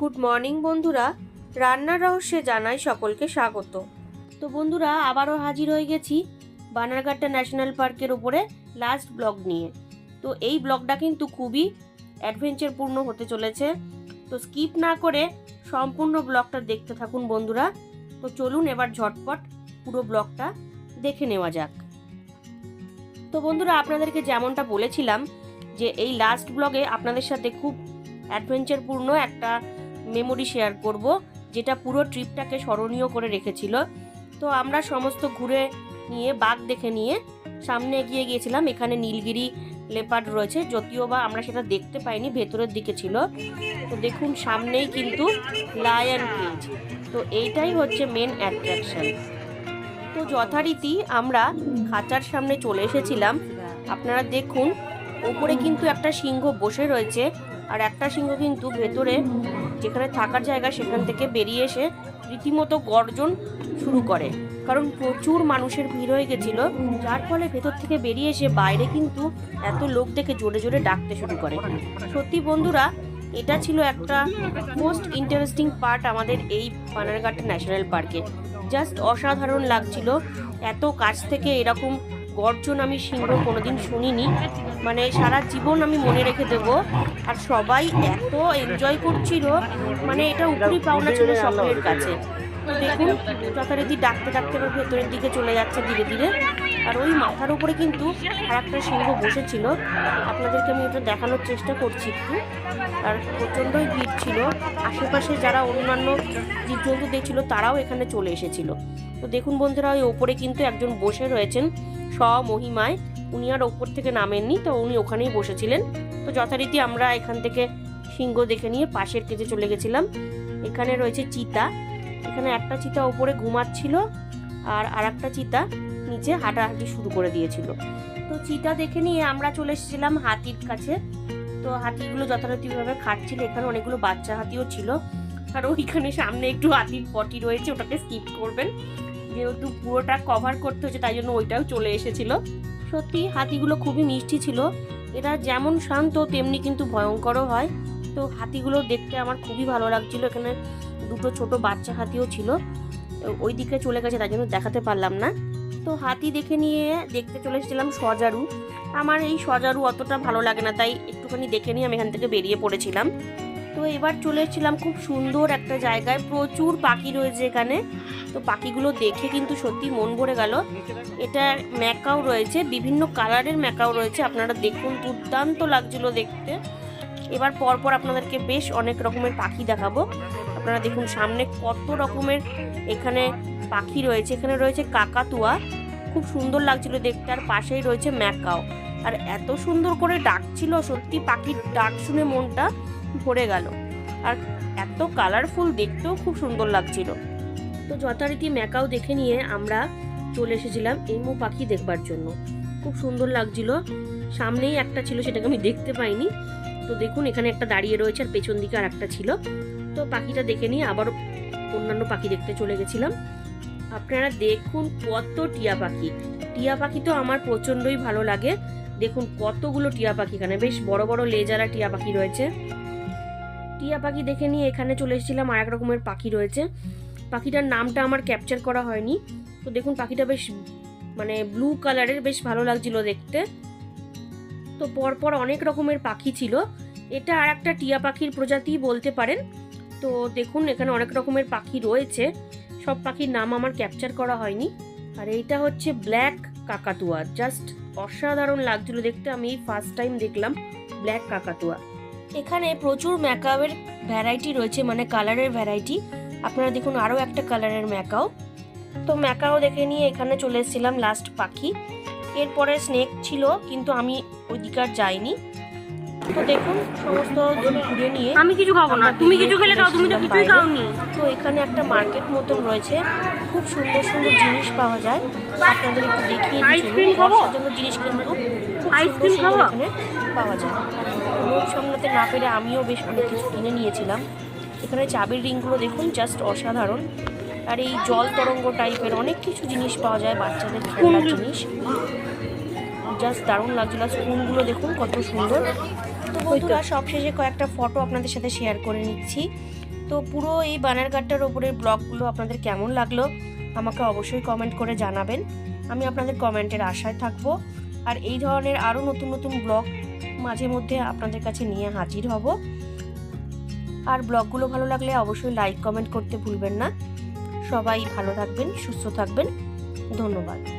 Good morning বন্ধুরা। রান্নার রহস্যে জানাই সকলকে স্বাগত। তো বন্ধুরা, আবারও হাজির হয়ে গেছি বানারঘাটটা ন্যাশনাল পার্কের ওপরে লাস্ট ব্লগ নিয়ে। তো এই ব্লগটা কিন্তু খুবই অ্যাডভেঞ্চারপূর্ণ হতে চলেছে। তো স্কিপ না করে সম্পূর্ণ ব্লগটা দেখতে থাকুন বন্ধুরা। তো চলুন এবার ঝটপট পুরো ব্লগটা দেখে নেওয়া যাক। তো বন্ধুরা, আপনাদেরকে যেমনটা বলেছিলাম যে এই লাস্ট ব্লগে আপনাদের সাথে খুব অ্যাডভেঞ্চারপূর্ণ একটা মেমোরি শেয়ার করব, যেটা পুরো ট্রিপটাকে স্মরণীয় করে রেখেছিল। তো আমরা সমস্ত ঘুরে নিয়ে, বাঘ দেখে নিয়ে সামনে এগিয়ে গিয়েছিলাম। এখানে নীলগিরি লেপার্ড রয়েছে, যদিও বা আমরা সেটা দেখতে পাইনি, ভেতরের দিকে ছিল। তো দেখুন, সামনেই কিন্তু লায়ন কেজ তো এইটাই হচ্ছে মেন অ্যাট্রাকশন তো যথারীতি আমরা খাঁচার সামনে চলে এসেছিলাম। আপনারা দেখুন, ওপরে কিন্তু একটা সিংহ বসে রয়েছে, আর একটা সিংহ কিন্তু ভেতরে যেখানে থাকার জায়গা সেখান থেকে বেরিয়ে এসে রীতিমতো গর্জন শুরু করে। কারণ প্রচুর মানুষের ভিড় হয়ে গেছিল, যার ফলে ভেতর থেকে বেরিয়ে এসে বাইরে কিন্তু এত লোক দেখে জোরে জোরে ডাকতে শুরু করে। সত্যি বন্ধুরা, এটা ছিল একটা মোস্ট ইন্টারেস্টিং পার্ট আমাদের এই পানারঘাট ন্যাশনাল পার্কে। জাস্ট অসাধারণ লাগছিল, এত কাছ থেকে এরকম গর্জন আমি সিংহ কোনোদিন শুনিনি। মানে সারা জীবন আমি মনে রেখে দেবো। আর সবাই এত এনজয় করছিল। মানে এটা উপরি পাওনা ছিল সকলের কাছে। দেখুন, যথারীতি ডাকতে ডাকতে এবার ভেতরের দিকে চলে যাচ্ছে ধীরে ধীরে। আর ওই মাথার উপরে কিন্তু আর একটা সিংহ বসেছিল। আপনাদেরকে আমি এটা দেখানোর চেষ্টা করছি একটু। আর প্রচণ্ডই ভিড় ছিল। আশেপাশে যারা অন্যান্য জীবজন্তু দেখছিল, তারাও এখানে চলে এসেছিল। তো দেখুন বন্ধুরা, ওই ওপরে কিন্তু একজন বসে রয়েছেন। স্বমহিমায় উনি আর ওপর থেকে নামেননি, তো উনি ওখানেই বসেছিলেন। তো যথারীতি আমরা এখান থেকে সিংহ দেখে নিয়ে পাশের কেজে চলে গেছিলাম। এখানে রয়েছে চিতা। এখানে একটা চিতা ওপরে ঘুমাচ্ছিল আর আর একটা চিতা নিচে হাঁটাহাঁটি শুরু করে দিয়েছিল। তো চিতা দেখে নিয়ে আমরা চলে এসেছিলাম হাতির কাছে। তো হাতিগুলো যথারীতিভাবে খাচ্ছিল এখানে অনেকগুলো বাচ্চা হাতিও ছিল। আর ওইখানে সামনে একটু হাতির পটি রয়েছে, ওটাকে স্কিপ করবেন। যেহেতু পুরোটা কভার করতে হচ্ছে, তাই জন্য ওইটাও চলে এসেছিল। সত্যি, হাতিগুলো খুবই মিষ্টি ছিল। এরা যেমন শান্ত, তেমনি কিন্তু ভয়ঙ্করও হয়। তো হাতিগুলো দেখতে আমার খুবই ভালো লাগছিল। এখানে দুটো ছোট বাচ্চা হাতিও ছিল। ওই দিকে চলে গেছে, তাই জন্য দেখাতে পারলাম না। তো হাতি দেখে নিয়ে দেখতে চলে এসেছিলাম সজারু। আমার এই সজারু অতটা ভালো লাগে না, তাই একটুখানি দেখে নিয়ে আমি এখান থেকে বেরিয়ে পড়েছিলাম। তো এবার চলে এসেছিলাম খুব সুন্দর একটা জায়গায়। প্রচুর পাখি রয়েছে এখানে। তো পাখিগুলো দেখে কিন্তু সত্যি মন ভরে গেল। এটা ম্যাকাও রয়েছে, বিভিন্ন কালারের ম্যাকাও রয়েছে। আপনারা দেখুন, দুর্দান্ত লাগছিল দেখতে। এবার পরপর আপনাদেরকে বেশ অনেক রকমের পাখি দেখাবো। আপনারা দেখুন, সামনে কত রকমের এখানে পাখি রয়েছে। এখানে রয়েছে কাকাতুয়া। খুব সুন্দর লাগছিল দেখতে। আর পাশেই রয়েছে ম্যাকাও। আর এত সুন্দর করে ডাকছিল, সত্যি পাখির ডাক শুনে মনটা। ভরে গেল। আর এত কালারফুল দেখতেও খুব সুন্দর লাগছিল। তো যথারীতি ম্যাকাও দেখে নিয়ে আমরা চলে এসেছিলাম এমু পাখি দেখবার জন্য। খুব সুন্দর লাগছিল। সামনেই একটা ছিল, সেটাকে আমি দেখতে পাইনি। তো দেখুন, এখানে একটা দাঁড়িয়ে রয়েছে আর পেছন দিকে আর একটা ছিল। তো পাখিটা দেখে নিয়ে আবারও অন্যান্য পাখি দেখতে চলে গেছিলাম। আপনারা দেখুন কত টিয়া পাখি। টিয়া পাখি তো আমার প্রচণ্ডই ভালো লাগে। দেখুন কতগুলো টিয়া পাখি এখানে। বেশ বড় বড় লেজারা টিয়া পাখি রয়েছে। টিয়া পাখি দেখে নিয়ে এখানে চলে এসেছিলাম আর এক রকমের পাখি রয়েছে। পাখিটার নামটা আমার ক্যাপচার করা হয়নি। তো দেখুন, পাখিটা বেশ মানে ব্লু কালারের বেশ ভালো লাগছিল দেখতে। তো পরপর অনেক রকমের পাখি ছিল। এটা আর একটা টিয়া পাখির প্রজাতি বলতে পারেন। তো দেখুন, এখানে অনেক রকমের পাখি রয়েছে। সব পাখির নাম আমার ক্যাপচার করা হয়নি। আর এইটা হচ্ছে ব্ল্যাক কাকাতুয়া। জাস্ট অসাধারণ লাগছিল দেখতে। আমি ফার্স্ট টাইম দেখলাম ব্ল্যাক কাকাতুয়া। এখানে প্রচুর ম্যাকাওয়ের ভ্যারাইটি রয়েছে মানে কালারের ভ্যারাইটি আপনারা দেখুন আরও একটা কালারের ম্যাকাও। তো ম্যাকাও দেখে নিয়ে এখানে চলে এসেছিলাম লাস্ট পাখি। এরপরে স্নেক ছিল, কিন্তু আমি ওইদিকার যাইনি। দেখুন সমস্ত ঘুরে নিয়ে আমি কিছু খাব না। তুমি কিছু খেলে খাও তুমি তো কিছুই খাওনি। তো এখানে একটা মার্কেট মতন রয়েছে। খুব সুন্দর সুন্দর জিনিস পাওয়া যায়। আপনাদের একটু দেখিয়ে আইসক্রিম খাব? সাজানোর জিনিস কিন্তু আইসক্রিম সুন্দর সুন্দর খাব? এখানে পাওয়া যায়। লোক সামলাতে না পেরে আমিও বেশ অনেক কিছু কিনে নিয়েছিলাম। এখানে চাবির রিংগুলো দেখুন জাস্ট অসাধারণ। আর এই জল তরঙ্গ টাইপের অনেক কিছু জিনিস পাওয়া যায় বাচ্চাদের খেলার জিনিস। জাস্ট দারুণ লাগছিল। স্পুনগুলো দেখুন কত সুন্দর। তো বন্ধুরা, সবশেষে কয়েকটা ফটো আপনাদের সাথে শেয়ার করে নিচ্ছি। তো পুরো এই বানারঘাটটার ওপরের ব্লগগুলো আপনাদের কেমন লাগল, আমাকে অবশ্যই কমেন্ট করে জানাবেন। আমি আপনাদের কমেন্টের আশায় থাকব। আর এই ধরনের আরও নতুন নতুন ব্লগ মাঝে মধ্যে আপনাদের কাছে নিয়ে হাজির হব। আর ব্লগগুলো ভালো লাগলে অবশ্যই লাইক কমেন্ট করতে ভুলবেন না। সবাই ভালো থাকবেন, সুস্থ থাকবেন। ধন্যবাদ।